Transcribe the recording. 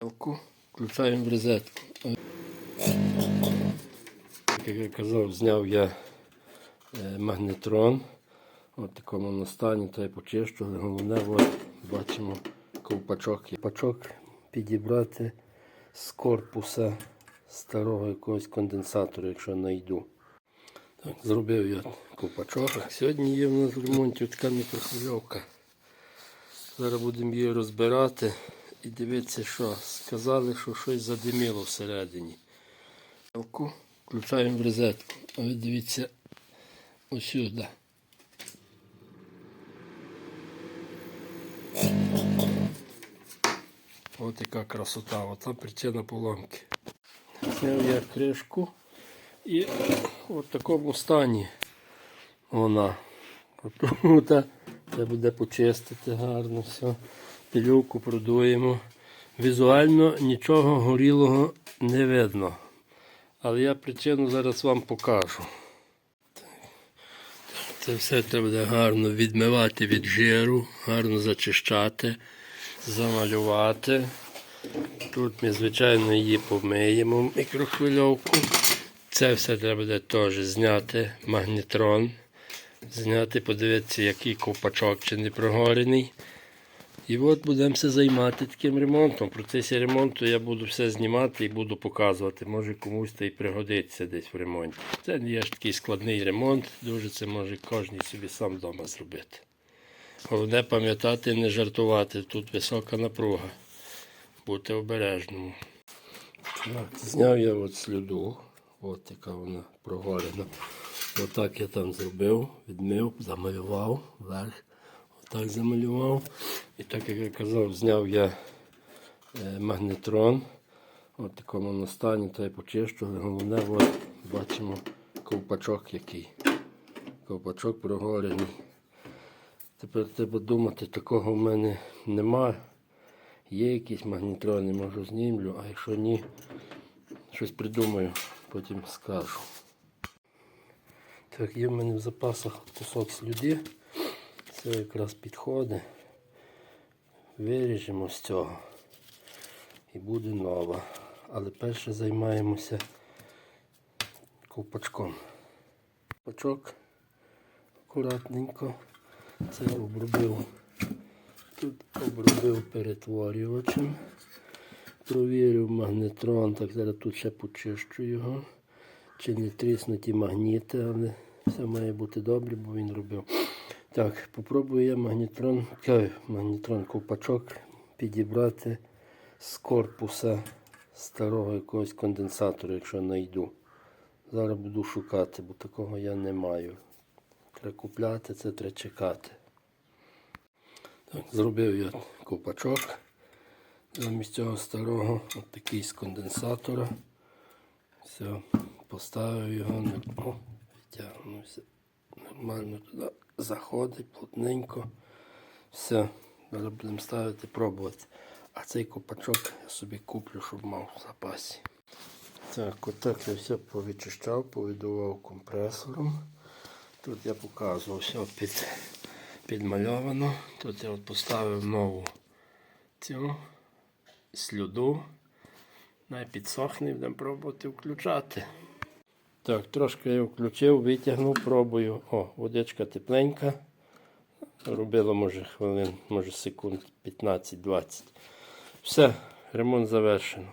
Включаємо в розетку. Як я казав, зняв я е, магнетрон. От такому на стані, та й почищу, головне, от, бачимо ковпачок. Ковпачок підібрати з корпуса старого якогось конденсатора, якщо знайду. Так, зробив я ковпачок. Сьогодні є в нас в ремонті така мікрохвильовка. Зараз будемо її розбирати і дивитися, що. Сказали, що щось задиміло всередині. Включаємо в розетку. А ви дивіться ось сюди. Ось яка красота, ота причина поломки. Зняв я кришку і в такому стані вона. Це буде почистити гарно все. Пилювку продуємо. Візуально нічого горілого не видно. Але я причину зараз вам покажу. Це все треба гарно відмивати від жиру, гарно зачищати, замалювати. Тут ми, звичайно, її помиємо мікрохвильовку. Це все треба буде теж зняти магнітрон, зняти, подивитися, який ковпачок чи не прогорений. І от будемося займати таким ремонтом. В процесі ремонту я буду все знімати і буду показувати. Може комусь це і пригодиться десь в ремонті. Це не є ж такий складний ремонт, дуже це може кожен собі сам вдома зробити. Головне пам'ятати, не жартувати. Тут висока напруга. Бути обережному. Так, зняв я от сліду. От яка вона прогорена. Отак я там зробив, відмив, замалював вверх. Отак замалював. І так як я казав, зняв я е, магнетрон. От такому на стані, та й почищу, головне, от, бачимо ковпачок який. Ковпачок прогорений. Тепер треба думати, такого в мене немає. Є якісь магнітрони, можу знімлю, а якщо ні, щось придумаю, потім скажу. Так, є в мене в запасах кусок слюди. Це якраз підходить. Виріжемо з цього. І буде нова. Але перше займаємося ковпачком. Ковпачок акуратненько. Це обробив. Тут обробив перетворювачем. Провірив магнетрон, так зараз тут ще почищу його. Чи не тріснуті магніти, але все має бути добре, бо він робив. Так, попробую я магнітрон, магнітрон ковпачок підібрати з корпуса старого якогось конденсатора, якщо знайду. Зараз буду шукати, бо такого я не маю. Треба купляти, це треба чекати. Так, зробив я ковпачок. Замість цього старого от такий з конденсатора. Все, поставив його, о, витягнувся. Нормально туди заходить, плотненько. Все, зараз будемо ставити, пробувати. А цей ковпачок я собі куплю, щоб мав в запасі. Так, отак я все повичищав, повидував компресором. Тут я показував все під, підмальовано. Тут я от поставив нову цю слюду. Най будемо пробувати включати. Так, трошки я включив, витягнув, пробую. О, водичка тепленька. Робило, може, хвилин, може секунд 15-20. Все, ремонт завершено.